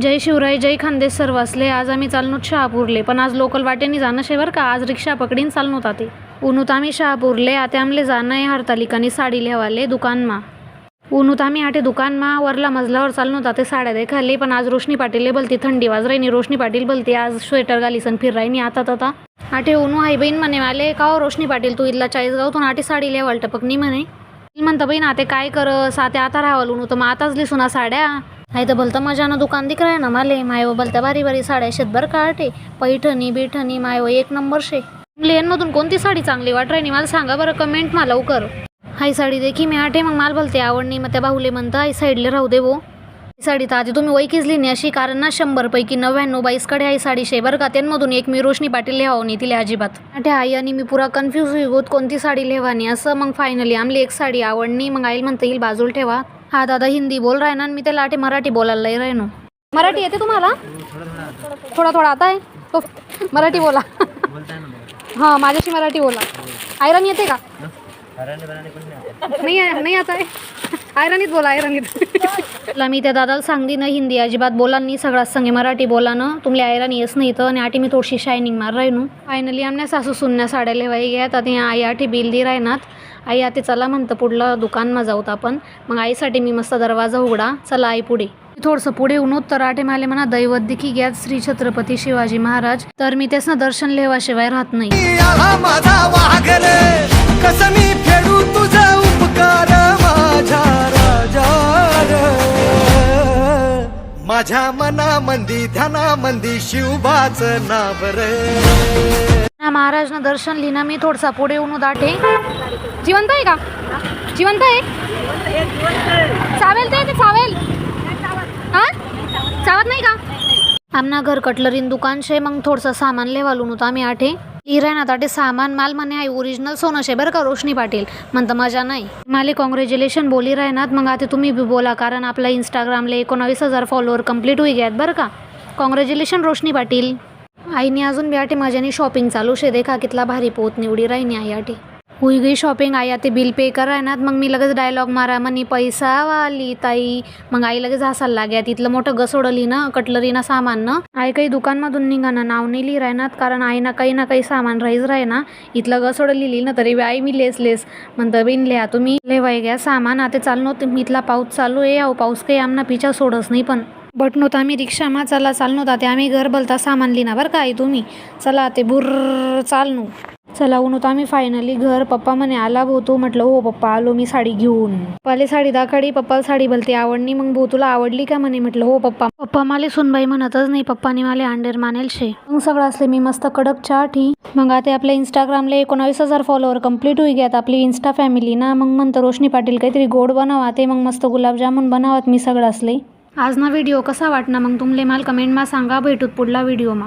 जय शिवराय जय खानदेश सर्वासले. आज आम्ही चालनोत शहापूरले. पण आज लोकल वाटेने जाणं शेवर का? आज रिक्षा पकडीन चाललो ते उनुत आम्ही शहापूरले आता आमले जाणं आहे हरतालिकानी साडी लेवाले दुकानमा. उनुत आम्ही आठे दुकानमा वरला मजल्यावर चाललो ते साड्या देखाले. पण आज रोशनी पाटील बोलती थंडी वाजरायनी. रोशनी पाटील बोलती आज स्वेटर गालीसन फिरायनी आता तता आटे उन्हू आई बहीण म्हणे आले का हो रोशनी पाटील तू इथला चाळीसगावतून आटे साडी लेवाल टपकनी म्हणे? म्हणतं बहीण आते काय करस? आते आता राहावल उन्हू तर मग आताच लिसून आ साड्या. नाही तर भलतं मजानं दुकान दिख राय ना माले. मायव भलत्या भारी भारी साड्या शेत बरं पैठणी बिठणी मायव एक नंबर शे. लेनमधून कोणती साडी चांगली वाट राहिली मला सांगा बरं कमेंट मला लवकर हाय साडी देखी मी आटे मग मला भलते आवडणी मग त्या भाऊले म्हणतं आई साईडले राहू दे वो ही साडी तर आधी तुम्ही वैकीच नाही अशी कारण ना शंभरपैकी नव्याण्णव बाईसकडे आहे साडी शे बरं का. त्यांमधून एक मी रोशनी पाटील लिहावणी नाही तिला अजिबात. आठे आई आणि मी पुरा कन्फ्यूज होई होत कोणती साडी लिहावानी. असं मग फायनली आमली एक साडी आवडणी. मग आईल म्हणता येईल बाजूला ठेवा. हा दादा हिंदी बोल राय ना मी त्याला आटे मराठी बोलायला लय राहिनो मराठी येते तुम्हाला? थोडा थोडा आता आहे? तो मराठी बोला. हां माझ्याशी मराठी बोला. आयरन येते का? नाही आहे नाही आता आयरनीत बोला आयरनीत. तुला मी त्या दादाला सांगली ना हिंदी अजिबात बोला नाही सगळ्यात संगे मराठी बोला ना. तुम्ही आयरन येस नाही तर आणि आठी मी थोडीशी शायनिंग मार राहिनू फायनली आमने सासू सुनण्या साड्या लेवाई घ्यात आता ह्या आई आठी बिल दी राहणार आई आता चला म्हणतं पुढलं दुकानमा जाऊत आपण. मग आईसाठी मी मस्त दरवाजा उघडा. चला आई पुढे. थोडंसं पुढे येऊन तर माले म्हणा दैवत देखी घ्यात श्री छत्रपती शिवाजी महाराज. तर मी त्यासनं दर्शन लेवाशिवाय राहत नाही. मी तुझा माझ्या मना मंदी मनामंदी ध्यानामंदी शिवबाच नाव रे. महाराजनं दर्शन लिहिणं मी थोडसा पुढे येऊन दाटे जिवंत आहे का? जिवंत आहे? चावेल ते चावेल. हां? चावत नाही का? आमना घर कटलरीन दुकान शे मग थोडंसं सामान लेवालून होतं आम्ही आठे. इराय ना ताटे सामान माल म्हणे आहे ओरिजिनल सोनं शे बरं का रोशनी पाटील. म्हणतं मजा नाही. माले कॉंग्रॅच्युलेशन बोली राहणार मग आता तुम्ही बी बोला कारण आपला इंस्टाग्रामला एकोणावीस हजार फॉलोअर कंप्लीट होई घ्यात बरं का? कॉंग्रॅच्युलेशन रोशनी पाटील. आईने अजून बी माझ्यानी शॉपिंग चालू. शे देखा कितला भारी पोत निवडी राहिनी आई आटी. हुई गई शॉपिंग आई ते बिल पे करायनात. मग मी लगेच डायलॉग मारा म्हणे पैसा वाली ताई. मग आई लगेच हसायला लाग्या तिथलं मोठं गसोडली ना कटलरी ना सामान ना. आई काही दुकानमधून निघाना नाव नाही लिही राहणार कारण आई ना काही ना काही सामान राहीच राही ना. इथलं गसोडं लिहिली ना तरी बी आई मी लेस लेस म्हणतं बिन लिहा तुम्ही लेवाय घ्या सामान. आता चाललो मी इथला पाऊस चालू आहे. अहो पाऊस काही आमना पिछा सोडच नाही पण. बट तर आम्ही रिक्षामा चला चाल नव्हता ते आम्ही घर भलता सामान लिना बरं का आई तुम्ही? चला ते बुर्र चालनू चला उन्हत आम्ही फायनली घर. पप्पा म्हणे आला भाऊ तू. म्हटलं हो पप्पा आलो मी साडी घेऊन. पप्पाले साडी दाखाडी पप्पाला साडी भलती आवडली मग भाऊ तुला आवडली का? म्हणे. म्हटलं हो पप्पा. पप्पा माले सुनबाई म्हणतच नाही. पप्पाने माले अंडेर मानेल शे. मग सगळं असले मी मस्त कडक चाठी मग आता आपल्या इंस्टाग्रामला एकोणावीस हजार फॉलोअर कंप्लीट होई गेत आपली इन्स्टा फॅमिली ना मग म्हणतं रोशनी पाटील काहीतरी गोड बनावा. ते मग मस्त गुलाबजामुन बनावत मी सगळं असले. आजना व्हिडिओ कसा वाटना मग तुमले माल कमेंटमा सांगा भेटूत पुढला व्हिडिओमा